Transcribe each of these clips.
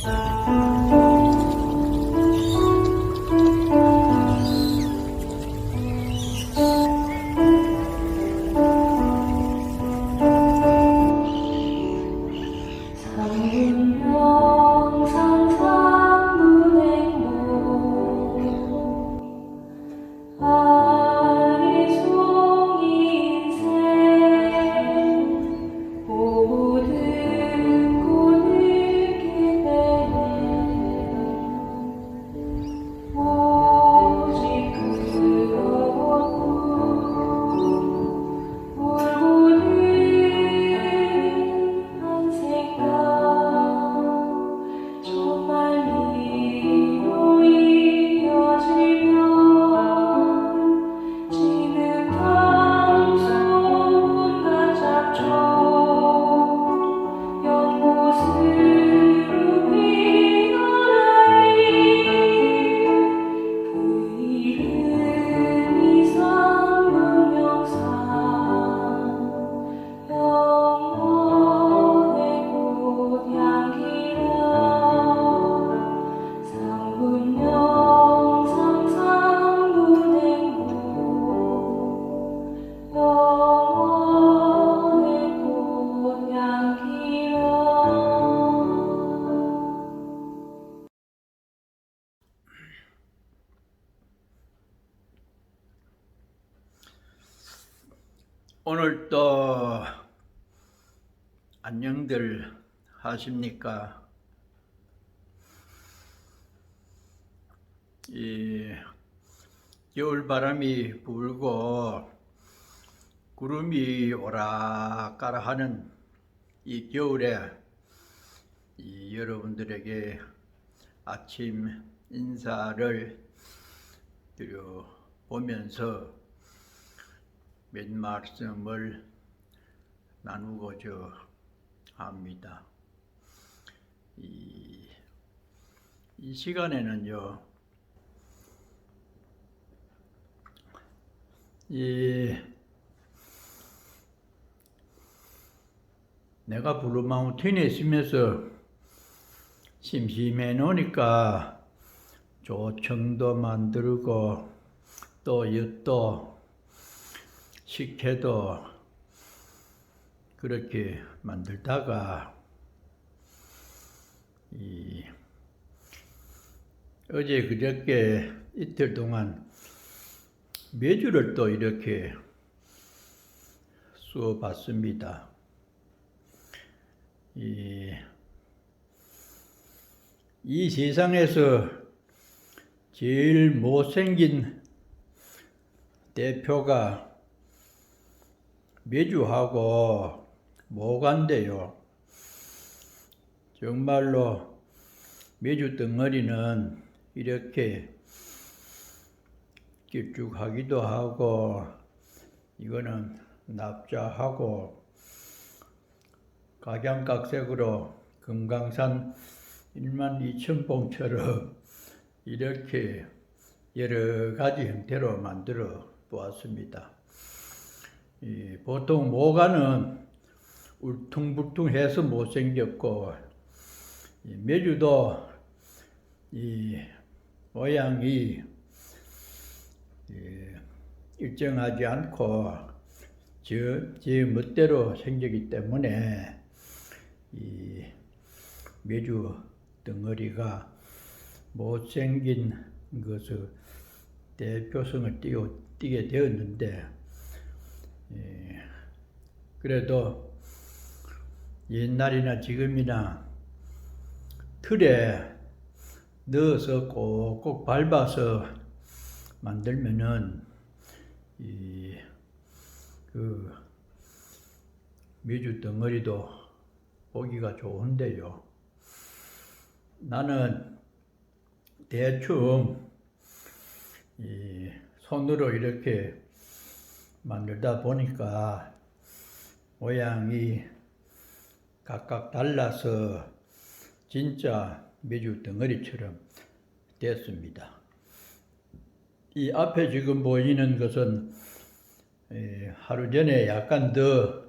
상상 오늘 또 안녕들 하십니까? 이 겨울 바람이 불고 구름이 오락가락하는 이 겨울에 이 여러분들에게 아침 인사를 드려 보면서 몇 말씀을 나누고자 합니다. 이, 이 시간에는요, 이 내가 블루마운틴에 있으면서 심심해 놓으니까 조청도 만들고 또 엿도 식혜도 그렇게 만들다가 이 어제 그저께 이틀 동안 매주를 또 이렇게 수어봤습니다. 이, 이 세상에서 제일 못생긴 대표가 매주하고 모간데요. 정말로 매주 덩어리는 이렇게 길쭉하기도 하고 이거는 납작하고 각양각색으로 금강산 1만 2천 봉처럼 이렇게 여러 가지 형태로 만들어 보았습니다. 이 보통 모가는 울퉁불퉁해서 못생겼고 이 메주도 이 모양이 이 일정하지 않고 저, 제 멋대로 생기기 때문에 이 메주 덩어리가 못생긴 것을 대표성을 띄게 되었는데 예, 그래도 옛날이나 지금이나 틀에 넣어서 꼭꼭 밟아서 만들면은 이 그 미주 덩어리도 보기가 좋은데요. 나는 대충 이 손으로 이렇게 만들다 보니까 모양이 각각 달라서 진짜 메주 덩어리처럼 됐습니다. 이 앞에 지금 보이는 것은 에, 하루 전에 약간 더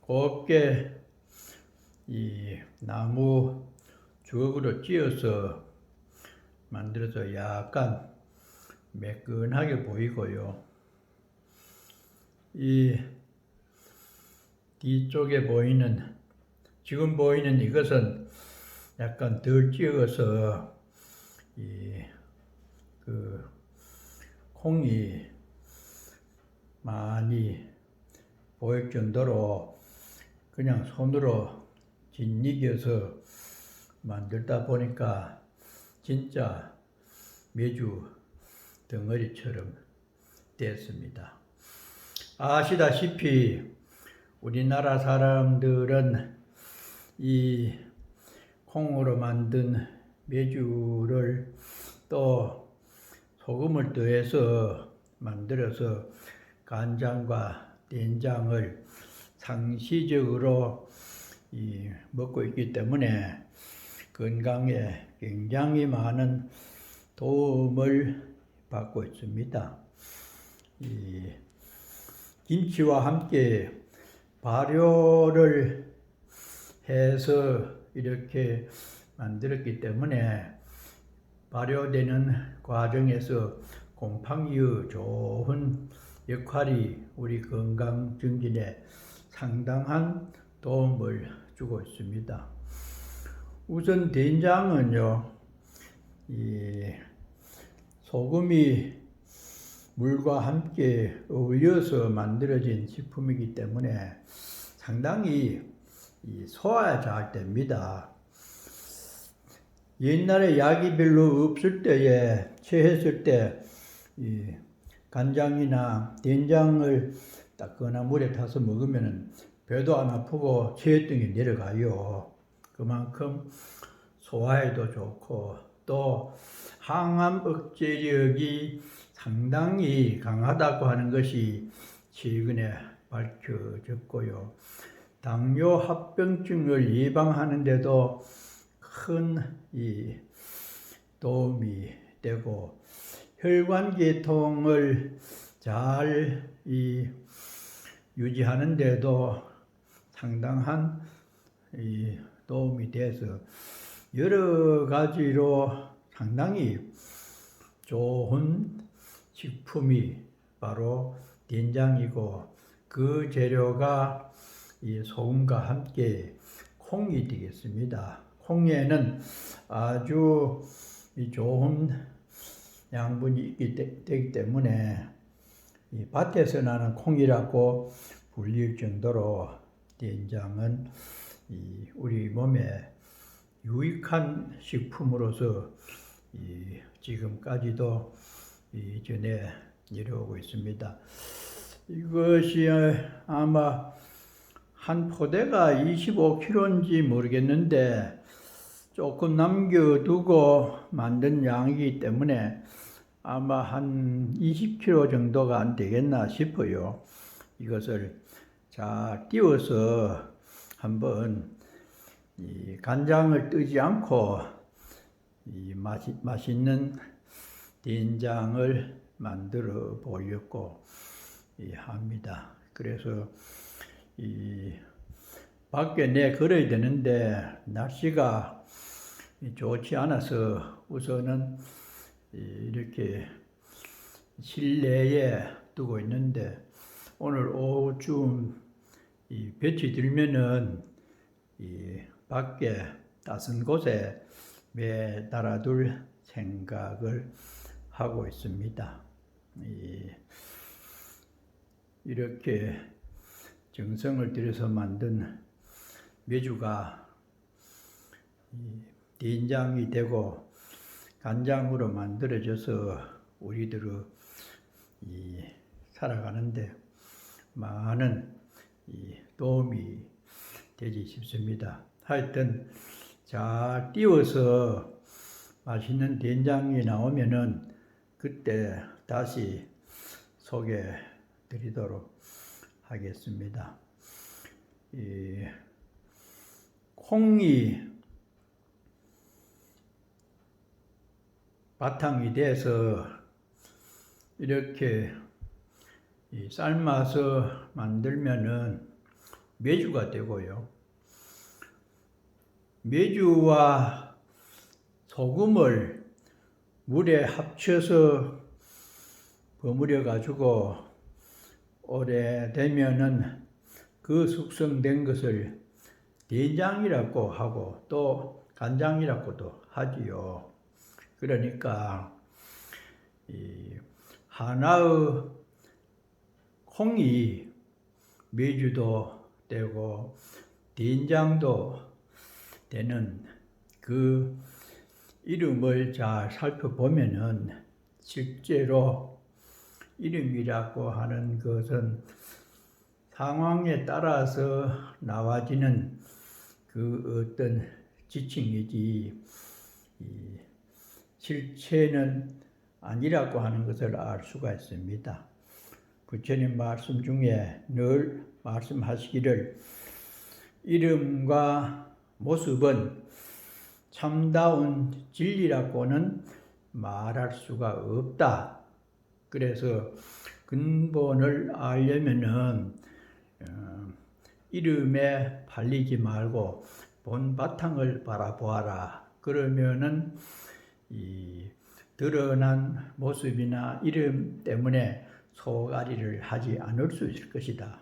곱게 이 나무 주걱으로 찧어서 만들어서 약간 매끈하게 보이고요. 이 뒤쪽에 보이는 지금 보이는 이것은 약간 덜 찧어서 이 그 콩이 많이 보일 정도로 그냥 손으로 짓이겨서 만들다 보니까 진짜 메주 덩어리처럼 됐습니다. 아시다시피 우리나라 사람들은 이 콩으로 만든 메주를 또 소금을 더해서 만들어서 간장과 된장을 상시적으로 이 먹고 있기 때문에 건강에 굉장히 많은 도움을 받고 있습니다. 이 김치와 함께 발효를 해서 이렇게 만들었기 때문에 발효되는 과정에서 곰팡이의 좋은 역할이 우리 건강 증진에 상당한 도움을 주고 있습니다. 우선 된장은요, 이 소금이 물과 함께 어울려서 만들어진 식품이기 때문에 상당히 이 소화 잘 됩니다. 옛날에 약이 별로 없을 때에 체했을 때이 간장이나 된장을 따끈한 물에 타서 먹으면 배도 안 아프고 체했등이 내려가요. 그만큼 소화에도 좋고 또 항암 억제력이 상당히 강하다고 하는 것이 최근에 밝혀졌고요. 당뇨 합병증을 예방하는데도 큰 이 도움이 되고 혈관 계통을 잘 이 유지하는데도 상당한 이 도움이 돼서 여러 가지로 상당히 좋은 식품이 바로 된장이고 그 재료가 이 소금과 함께 콩이 되겠습니다. 콩에는 아주 이 좋은 양분이 있기 때- 되기 때문에 이 밭에서 나는 콩이라고 불릴 정도로 된장은 이 우리 몸에 유익한 식품으로서 이 지금까지도 이 전해 내려오고 있습니다. 이것이 아마 한 포대가 25kg인지 모르겠는데 조금 남겨두고 만든 양이기 때문에 아마 한 20kg 정도가 안 되겠나 싶어요. 이것을 잘 띄워서 한번 이 간장을 뜨지 않고 맛있는 된장을 만들어 보려고 이 합니다. 그래서 이 밖에 내 걸어야 되는데 날씨가 좋지 않아서 우선은 이 이렇게 실내에 두고 있는데 오늘 오후쯤 이 볕이 들면은 이 밖에 따스한 곳에 매달아둘 생각을 하고 있습니다. 이 이렇게 정성을 들여서 만든 메주가 이 된장이 되고 간장으로 만들어져서 우리들의 이 살아가는데 많은 이 도움이 되지 싶습니다. 하여튼 잘 띄워서 맛있는 된장이 나오면은 그때 다시 소개 드리도록 하겠습니다. 이 콩이 바탕이 돼서 이렇게 이 삶아서 만들면은 메주가 되고요. 메주와 소금을 물에 합쳐서 버무려 가지고 오래되면은 그 숙성된 것을 된장이라고 하고 또 간장이라고도 하지요. 그러니까 이 하나의 콩이 메주도 되고 된장도 되는 그 이름을 잘 살펴보면은 실제로 이름이라고 하는 것은 상황에 따라서 나와지는 그 어떤 지칭이지 이 실체는 아니라고 하는 것을 알 수가 있습니다. 부처님 말씀 중에 늘 말씀하시기를 이름과 모습은 참다운 진리라고는 말할 수가 없다. 그래서 근본을 알려면은 어, 이름에 팔리지 말고 본 바탕을 바라보아라. 그러면은 이 드러난 모습이나 이름 때문에 소가리를 하지 않을 수 있을 것이다.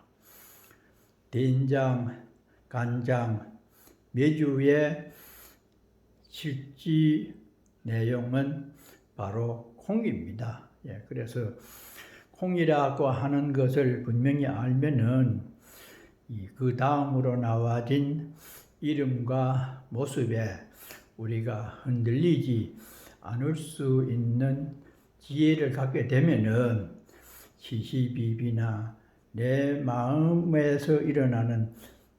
된장, 간장, 메주의 실지 내용은 바로 콩입니다. 예, 그래서 콩이라고 하는 것을 분명히 알면은 그 다음으로 나와진 이름과 모습에 우리가 흔들리지 않을 수 있는 지혜를 갖게 되면은 시시비비나 내 마음에서 일어나는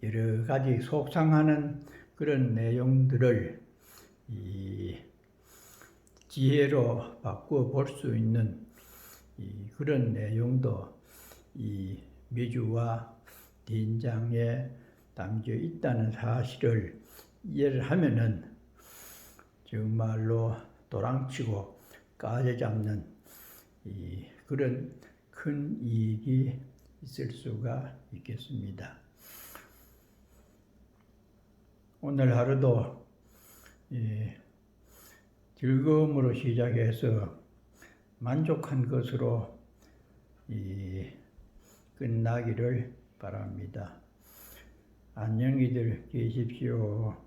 여러 가지 속상하는 그런 내용들을 이 지혜로 바꾸어 볼수 있는 이 그런 내용도 이 미주와 된장에 담겨 있다는 사실을 이해를 하면은 정말로 도랑치고 까지 잡는 이 그런 큰 이익이 있을 수가 있겠습니다. 오늘 하루도 이 즐거움으로 시작해서 만족한 것으로 이 끝나기를 바랍니다. 안녕히들 계십시오.